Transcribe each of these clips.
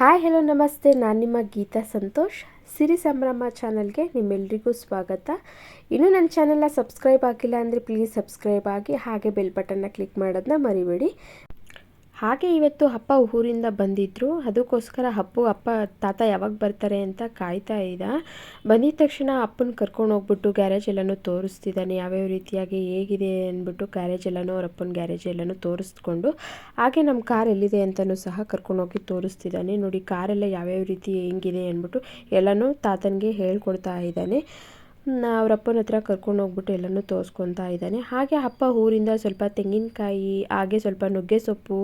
Hi hello ನಮಸ್ತೆ. ನಾನು ನಿಮ್ಮ ಗೀತಾ ಸಂತೋಷ್. ಸಿರಿ ಸಂಭ್ರಮ ಚಾನಲ್ಗೆ ನಿಮ್ಮೆಲ್ರಿಗೂ ಸ್ವಾಗತ. ಇನ್ನೂ ನನ್ನ ಚಾನಲ್ನ ಸಬ್ಸ್ಕ್ರೈಬ್ ಆಗಿಲ್ಲ ಅಂದರೆ ಪ್ಲೀಸ್ ಸಬ್ಸ್ಕ್ರೈಬ್ ಆಗಿ ಹಾಗೆ ಬೆಲ್ ಬಟನ್ನ ಕ್ಲಿಕ್ ಮಾಡೋದನ್ನ ಮರಿಬೇಡಿ. ಹಾಗೆ ಇವತ್ತು ಅಪ್ಪ ಊರಿಂದ ಬಂದಿದ್ದರು ಅದಕ್ಕೋಸ್ಕರ ಅಪ್ಪು ಅಪ್ಪ, ತಾತ ಯಾವಾಗ ಬರ್ತಾರೆ ಅಂತ ಕಾಯ್ತಾ ಇದ್ದ. ಬಂದಿದ ತಕ್ಷಣ ಅಪ್ಪನ ಕರ್ಕೊಂಡು ಹೋಗ್ಬಿಟ್ಟು ಗ್ಯಾರೇಜ್ ಎಲ್ಲನೂ ತೋರಿಸ್ತಿದ್ದಾನೆ. ಯಾವ್ಯಾವ ರೀತಿಯಾಗಿ ಹೇಗಿದೆ ಅಂದ್ಬಿಟ್ಟು ಗ್ಯಾರೇಜ್ ಎಲ್ಲನೂ ಅವ್ರ ಅಪ್ಪನ ಗ್ಯಾರೇಜ್ ಎಲ್ಲನೂ ತೋರಿಸ್ಕೊಂಡು, ಹಾಗೆ ನಮ್ಮ ಕಾರ್ ಎಲ್ಲಿದೆ ಅಂತಲೂ ಸಹ ಕರ್ಕೊಂಡೋಗಿ ತೋರಿಸ್ತಿದ್ದಾನೆ. ನೋಡಿ, ಕಾರೆಲ್ಲ ಯಾವ್ಯಾವ ರೀತಿ ಹೆಂಗಿದೆ ಅಂದ್ಬಿಟ್ಟು ಎಲ್ಲನೂ ತಾತನಿಗೆ ಹೇಳ್ಕೊಡ್ತಾ ಇದ್ದಾನೆ. ಅವ್ರ ಅಪ್ಪನ ಹತ್ರ ಕರ್ಕೊಂಡು ಹೋಗ್ಬಿಟ್ಟು ಎಲ್ಲನೂ ತೋರಿಸ್ಕೊತಾ ಇದ್ದಾನೆ. ಹಾಗೆ ಅಪ್ಪ ಊರಿಂದ ಸ್ವಲ್ಪ ತೆಂಗಿನಕಾಯಿ, ಹಾಗೆ ಸ್ವಲ್ಪ ನುಗ್ಗೆ ಸೊಪ್ಪು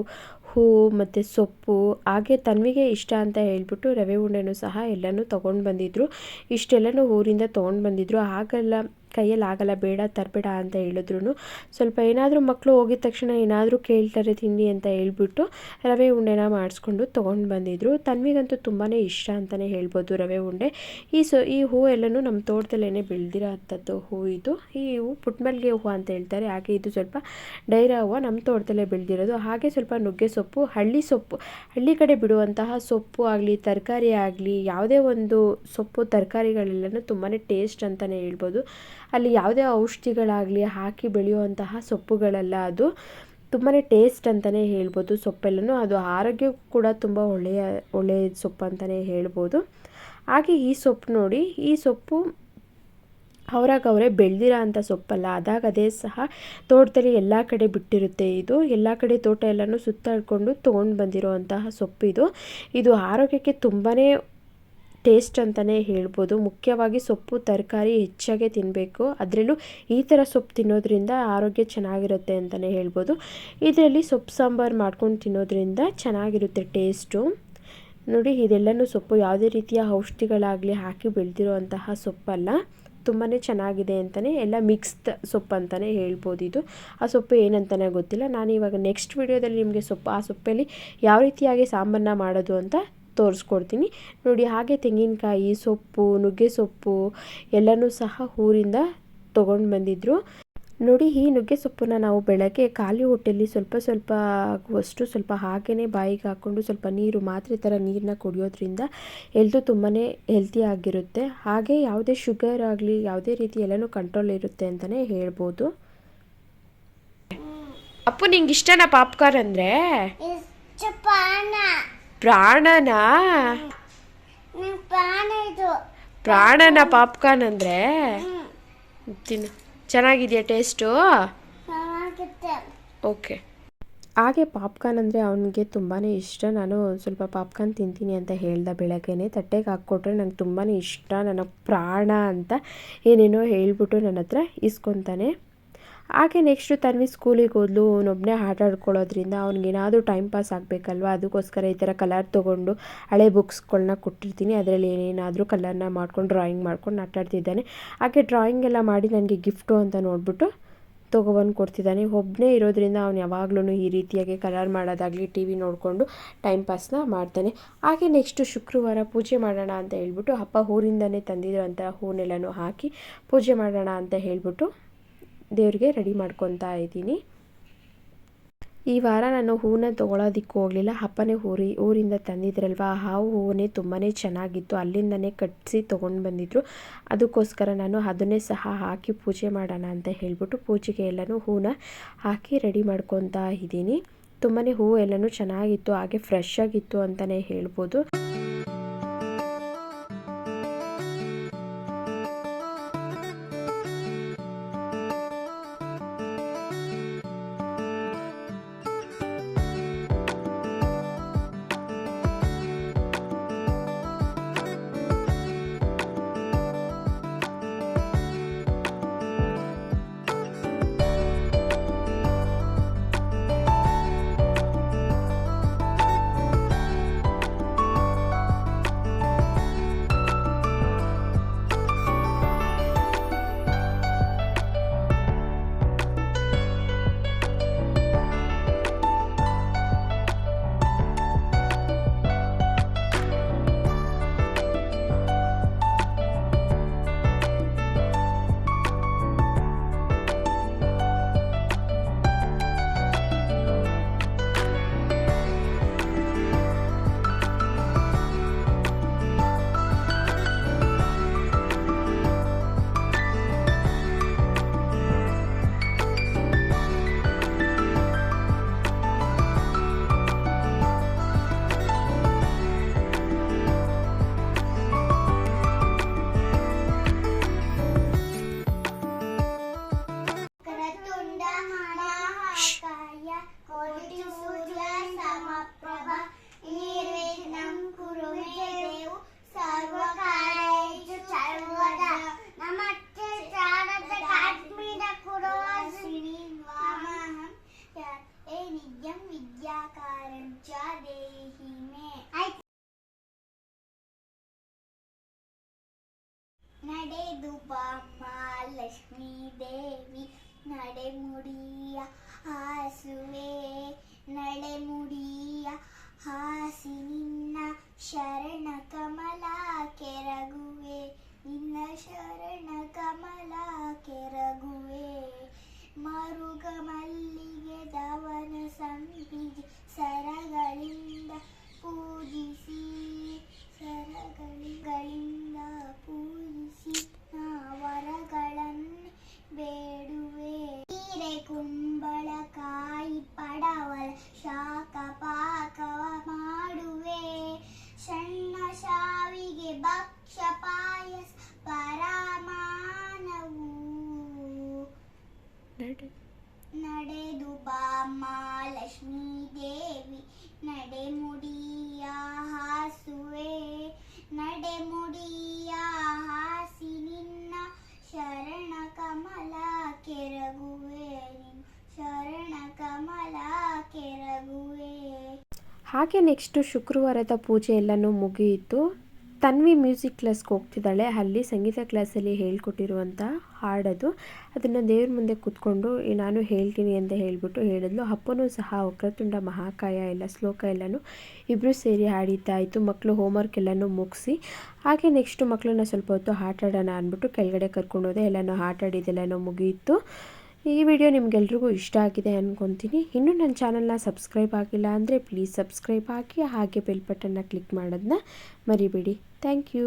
ಹೂವು ಮತ್ತು ಸೊಪ್ಪು, ಹಾಗೆ ತನ್ವಿಗೆ ಇಷ್ಟ ಅಂತ ಹೇಳಿಬಿಟ್ಟು ರವೆ ಉಂಡೆನೂ ಸಹ ಎಲ್ಲನೂ ತೊಗೊಂಡು ಬಂದಿದ್ರು. ಇಷ್ಟೆಲ್ಲನೂ ಊರಿಂದ ತೊಗೊಂಡು ಬಂದಿದ್ರು. ಆಗೆಲ್ಲ ಕೈಯಲ್ಲಿ ಆಗಲ್ಲ ಬೇಡ, ತರಬೇಡ ಅಂತ ಹೇಳಿದ್ರು ಸ್ವಲ್ಪ ಏನಾದರೂ ಮಕ್ಕಳು ಹೋಗಿದ ತಕ್ಷಣ ಏನಾದರೂ ಕೇಳ್ತಾರೆ ತಿಂಡಿ ಅಂತ ಹೇಳ್ಬಿಟ್ಟು ರವೆ ಉಂಡೆನ ಮಾಡಿಸ್ಕೊಂಡು ತೊಗೊಂಡು ಬಂದಿದ್ರು. ತನ್ವಿಗಂತೂ ತುಂಬಾ ಇಷ್ಟ ಅಂತಲೇ ಹೇಳ್ಬೋದು ರವೆ ಉಂಡೆ. ಈ ಸೊ, ಈ ಹೂ ಎಲ್ಲನೂ ನಮ್ಮ ತೋಟದಲ್ಲೇ ಬೆಳೆದಿರೋ ಅಂಥದ್ದು ಹೂ ಇದು. ಈ ಹೂ ಪುಟ್ಮಲ್ಗೆ ಹೂವು ಅಂತ ಹೇಳ್ತಾರೆ. ಹಾಗೆ ಇದು ಸ್ವಲ್ಪ ಡೈರ ಹೂವು ನಮ್ಮ ತೋಟದಲ್ಲೇ ಬೆಳೆದಿರೋದು. ಹಾಗೆ ಸ್ವಲ್ಪ ನುಗ್ಗೆ ಸೊಪ್ಪು, ಹಳ್ಳಿ ಸೊಪ್ಪು, ಹಳ್ಳಿ ಕಡೆ ಬಿಡುವಂತಹ ಸೊಪ್ಪು ಆಗಲಿ, ತರಕಾರಿ ಆಗಲಿ, ಯಾವುದೇ ಒಂದು ಸೊಪ್ಪು, ತರಕಾರಿಗಳೆಲ್ಲನೂ ತುಂಬಾ ಟೇಸ್ಟ್ ಅಂತಲೇ ಹೇಳ್ಬೋದು. ಅಲ್ಲಿ ಯಾವುದೇ ಔಷಧಿಗಳಾಗಲಿ ಹಾಕಿ ಬೆಳೆಯುವಂತಹ ಸೊಪ್ಪುಗಳಲ್ಲ ಅದು. ತುಂಬಾ ಟೇಸ್ಟ್ ಅಂತಲೇ ಹೇಳ್ಬೋದು ಸೊಪ್ಪೆಲ್ಲನೂ. ಅದು ಆರೋಗ್ಯಕ್ಕೂ ಕೂಡ ತುಂಬ ಒಳ್ಳೆಯ ಒಳ್ಳೆಯ ಸೊಪ್ಪು ಅಂತಲೇ ಹೇಳ್ಬೋದು. ಹಾಗೆ ಈ ಸೊಪ್ಪು ನೋಡಿ, ಈ ಸೊಪ್ಪು ಅವರಾಗ ಅವರೇ ಬೆಳೆದಿರೋ ಅಂಥ ಸೊಪ್ಪಲ್ಲ. ಅದಾಗ ಅದೇ ಸಹ ತೋಟದಲ್ಲಿ ಎಲ್ಲ ಕಡೆ ಬಿಟ್ಟಿರುತ್ತೆ ಇದು. ಎಲ್ಲ ಕಡೆ ತೋಟ ಎಲ್ಲನೂ ಸುತ್ತಾಡ್ಕೊಂಡು ತೊಗೊಂಡು ಬಂದಿರೋ ಅಂತಹ ಸೊಪ್ಪಿದು. ಇದು ಆರೋಗ್ಯಕ್ಕೆ ತುಂಬಾ ಟೇಸ್ಟ್ ಅಂತಲೇ ಹೇಳ್ಬೋದು. ಮುಖ್ಯವಾಗಿ ಸೊಪ್ಪು, ತರಕಾರಿ ಹೆಚ್ಚಾಗೆ ತಿನ್ನಬೇಕು ಅದರಲ್ಲೂ ಈ ಥರ ಸೊಪ್ಪು ತಿನ್ನೋದ್ರಿಂದ ಆರೋಗ್ಯ ಚೆನ್ನಾಗಿರುತ್ತೆ ಅಂತಲೇ ಹೇಳ್ಬೋದು. ಇದರಲ್ಲಿ ಸೊಪ್ಪು ಸಾಂಬಾರು ಮಾಡ್ಕೊಂಡು ತಿನ್ನೋದ್ರಿಂದ ಚೆನ್ನಾಗಿರುತ್ತೆ ಟೇಸ್ಟು. ನೋಡಿ, ಇದೆಲ್ಲನೂ ಸೊಪ್ಪು ಯಾವುದೇ ರೀತಿಯ ಔಷಧಿಗಳಾಗಲಿ ಹಾಕಿ ಬೆಳೆದಿರೋ ಅಂತಹ ಸೊಪ್ಪಲ್ಲ. ತುಂಬಾ ಚೆನ್ನಾಗಿದೆ ಅಂತಲೇ ಎಲ್ಲ ಮಿಕ್ಸ್ಡ್ ಸೊಪ್ಪು ಅಂತಲೇ ಹೇಳ್ಬೋದು ಇದು. ಆ ಸೊಪ್ಪು ಏನಂತಲೇ ಗೊತ್ತಿಲ್ಲ. ನಾನು ಇವಾಗ ನೆಕ್ಸ್ಟ್ ವಿಡಿಯೋದಲ್ಲಿ ನಿಮಗೆ ಸೊಪ್ಪು, ಆ ಸೊಪ್ಪಲ್ಲಿ ಯಾವ ರೀತಿಯಾಗಿ ಸಾಂಬಾರನ್ನ ಮಾಡೋದು ಅಂತ ತೋರಿಸ್ಕೊಡ್ತೀನಿ. ನೋಡಿ, ಹಾಗೆ ತೆಂಗಿನಕಾಯಿ ಸೊಪ್ಪು, ನುಗ್ಗೆ ಸೊಪ್ಪು ಎಲ್ಲನೂ ಸಹ ಊರಿಂದ ತೊಗೊಂಡು ಬಂದಿದ್ದರು ನೋಡಿ, ಈ ನುಗ್ಗೆ ಸೊಪ್ಪನ್ನ ನಾವು ಬೆಳಗ್ಗೆ ಖಾಲಿ ಹೊಟ್ಟೆಯಲ್ಲಿ ಸ್ವಲ್ಪ ಸ್ವಲ್ಪ ಆಗುವಷ್ಟು ಸ್ವಲ್ಪ ಹಾಗೆಯೇ ಬಾಯಿಗೆ ಹಾಕ್ಕೊಂಡು ಸ್ವಲ್ಪ ನೀರು ಮಾತ್ರೆ ಥರ ನೀರನ್ನ ಕುಡಿಯೋದ್ರಿಂದ ಹೆಲ್ತು ತುಂಬಾ ಹೆಲ್ತಿ ಆಗಿರುತ್ತೆ. ಹಾಗೆ ಯಾವುದೇ ಶುಗರ್ ಆಗಲಿ, ಯಾವುದೇ ರೀತಿ ಎಲ್ಲನೂ ಕಂಟ್ರೋಲ್ ಇರುತ್ತೆ ಅಂತಲೇ ಹೇಳ್ಬೋದು. ಅಪ್ಪು, ನಿಂಗೆ ಇಷ್ಟನಾ ಪಾಪ್ಕಾರ್ನ್ ಅಂದರೆ? ಪ್ರಾಣನಾ? ಪ್ರಾಣನ ಪಾಪ್ಕಾರ್ನ್ ಅಂದರೆ? ತಿನ್ನು. ಚೆನ್ನಾಗಿದೆಯಾ ಟೇಸ್ಟು? ಓಕೆ. ಹಾಗೆ ಪಾಪ್ಕಾರ್ನ್ ಅಂದರೆ ಅವನಿಗೆ ತುಂಬಾ ಇಷ್ಟ. ನಾನು ಸ್ವಲ್ಪ ಪಾಪ್ಕಾರ್ನ್ ತಿಂತೀನಿ ಅಂತ ಹೇಳ್ದೆ ಬೆಳಗ್ಗೆನೆ. ತಟ್ಟೆಗೆ ಹಾಕ್ಕೊಟ್ರೆ ನಂಗೆ ತುಂಬಾ ಇಷ್ಟ. ನನಗೆ ಪ್ರಾಣ ಅಂತ ಏನೇನೋ ಹೇಳ್ಬಿಟ್ಟು ನನ್ನ ಹತ್ರ ಇಸ್ಕೊತಾನೆ. ಹಾಗೆ ನೆಕ್ಸ್ಟು ತನ್ವಿ ಸ್ಕೂಲಿಗೆ ಹೋದ್ಲು ಅವನೊಬ್ಬನೇ ಆಟ ಆಡ್ಕೊಳ್ಳೋದ್ರಿಂದ ಅವ್ನಿಗೇನಾದರೂ ಟೈಮ್ ಪಾಸ್ ಆಗಬೇಕಲ್ವ? ಅದಕ್ಕೋಸ್ಕರ ಈ ಥರ ಕಲರ್ ತೊಗೊಂಡು ಹಳೆ ಬುಕ್ಸ್ಗಳನ್ನ ಕೊಟ್ಟಿರ್ತೀನಿ. ಅದರಲ್ಲಿ ಏನೇನಾದರೂ ಕಲರ್ನ ಮಾಡ್ಕೊಂಡು ಡ್ರಾಯಿಂಗ್ ಮಾಡ್ಕೊಂಡು ಆಟಾಡ್ತಿದ್ದಾನೆ ಆಕೆ ಡ್ರಾಯಿಂಗ್ ಎಲ್ಲ ಮಾಡಿ ನನಗೆ ಗಿಫ್ಟು ಅಂತ ನೋಡಿಬಿಟ್ಟು ತೊಗೊಬಂದು ಕೊಡ್ತಿದ್ದಾನೆ. ಒಬ್ಬನೇ ಇರೋದ್ರಿಂದ ಅವ್ನು ಯಾವಾಗಲೂ ಈ ರೀತಿಯಾಗಿ ಕಲರ್ ಮಾಡೋದಾಗಲಿ ಟಿ ವಿ ನೋಡಿಕೊಂಡು ಟೈಮ್ ಪಾಸ್ನ ಮಾಡ್ತಾನೆ. ಹಾಗೆ ನೆಕ್ಸ್ಟು ಶುಕ್ರವಾರ ಪೂಜೆ ಮಾಡೋಣ ಅಂತ ಹೇಳ್ಬಿಟ್ಟು, ಅಪ್ಪ ಊರಿಂದನೇ ತಂದಿರೋಂಥ ಹೂನೆಲ್ಲನೂ ಹಾಕಿ ಪೂಜೆ ಮಾಡೋಣ ಅಂತ ಹೇಳ್ಬಿಟ್ಟು ದೇವ್ರಿಗೆ ರೆಡಿ ಮಾಡ್ಕೊತಾ ಇದ್ದೀನಿ. ಈ ವಾರ ನಾನು ಹೂವನ್ನ ತೊಗೊಳೋದಕ್ಕೆ ಹೋಗಲಿಲ್ಲ. ಅಪ್ಪನೇ ಊರಿ, ಊರಿಂದ ತಂದಿದ್ರಲ್ವ? ಆ ಹಾವು ಹೂವನ್ನೇ ತುಂಬಾ ಚೆನ್ನಾಗಿತ್ತು. ಅಲ್ಲಿಂದನೇ ಕಟ್ಟಿಸಿ ತೊಗೊಂಡು ಬಂದಿದ್ರು. ಅದಕ್ಕೋಸ್ಕರ ನಾನು ಅದನ್ನೇ ಸಹ ಹಾಕಿ ಪೂಜೆ ಮಾಡೋಣ ಅಂತ ಹೇಳ್ಬಿಟ್ಟು ಪೂಜೆಗೆ ಎಲ್ಲನೂ ಹೂವನ್ನ ಹಾಕಿ ರೆಡಿ ಮಾಡ್ಕೊತಾ ಇದ್ದೀನಿ. ತುಂಬಾ ಹೂವು ಎಲ್ಲನೂ ಚೆನ್ನಾಗಿತ್ತು, ಹಾಗೆ ಫ್ರೆಶ್ ಆಗಿತ್ತು ಅಂತಲೇ ಹೇಳ್ಬೋದು. ನಡೆಮುಡಿಯ ಹಾಸುವೆ, ನಡೆಮುಡಿಯ ಹಾಸಿ ನಿನ್ನ ಶರಣ ಕಮಲ ಕೆರಗುವೆ, ನಿನ್ನ ಶರಣ ಕಮಲ ಕೆರಗುವೆ. ಮರುಗ ಮಲ್ಲಿಗೆ ದವನ ಸಂಪಿಗೆ ಸರಗಳಿಂದ ಪೂಜಿಸಿ, ಸರಗಳಿಂದ ನಡೆ ನಡೆದು ಲಕ್ಷ್ಮೀ ದೇವಿ ನಡೆಮುಡಿಯ ಹಾಸುವೆ ನಡೆಮುಡಿಯ ಹಾಸಿ ನಿನ್ನ ಶರಣ ಕಮಲ ಕೆರಗುವೆ ಶರಣ ಕಮಲ ಕೆರಗುವೆ. ಹಾಗೆ ನೆಕ್ಸ್ಟು ಶುಕ್ರವಾರದ ಪೂಜೆ ಎಲ್ಲನೂ ಮುಗಿಯಿತು. ತನ್ವಿ ಮ್ಯೂಸಿಕ್ ಕ್ಲಾಸ್ಗೆ ಹೋಗ್ತಿದ್ದಾಳೆ. ಅಲ್ಲಿ ಸಂಗೀತ ಕ್ಲಾಸಲ್ಲಿ ಹೇಳ್ಕೊಟ್ಟಿರುವಂಥ ಹಾಡದು. ಅದನ್ನು ದೇವ್ರ ಮುಂದೆ ಕೂತ್ಕೊಂಡು ನಾನು ಹೇಳ್ತೀನಿ ಅಂತ ಹೇಳಿಬಿಟ್ಟು ಹೇಳಿದ್ಲು. ಅಪ್ಪನೂ ಸಹ ವಕ್ರತುಂಡ, ಮಹಾಕಾಯ ಎಲ್ಲ, ಶ್ಲೋಕ ಎಲ್ಲನೂ ಇಬ್ಬರು ಸೇರಿ ಹಾಡಿದ್ದಾಯಿತು ಮಕ್ಕಳು ಹೋಮ್ವರ್ಕ್ ಎಲ್ಲನೂ ಮುಗಿಸಿ, ಹಾಗೆ ನೆಕ್ಸ್ಟು ಮಕ್ಕಳನ್ನ ಸ್ವಲ್ಪ ಹೊತ್ತು ಆಟ ಆಡೋಣ ಅಂದ್ಬಿಟ್ಟು ಕೆಳಗಡೆ ಕರ್ಕೊಂಡೋದೆ. ಎಲ್ಲನೂ ಆಟ ಆಡಿದ್ದೆಲ್ಲನೂ ಮುಗಿಯಿತು ಈ ವಿಡಿಯೋ ನಿಮಗೆಲ್ರಿಗೂ ಇಷ್ಟ ಆಗಿದೆ ಅಂದ್ಕೊತೀನಿ ಇನ್ನೂ ನನ್ನ ಚಾನಲ್ನ ಸಬ್ಸ್ಕ್ರೈಬ್ ಆಗಿಲ್ಲ ಅಂದರೆ ಪ್ಲೀಸ್ ಸಬ್ಸ್ಕ್ರೈಬ್ ಹಾಕಿ ಹಾಗೆ ಬೆಲ್ ಬಟನ್ನ ಕ್ಲಿಕ್ ಮಾಡೋದನ್ನ ಮರಿಬೇಡಿ. Thank you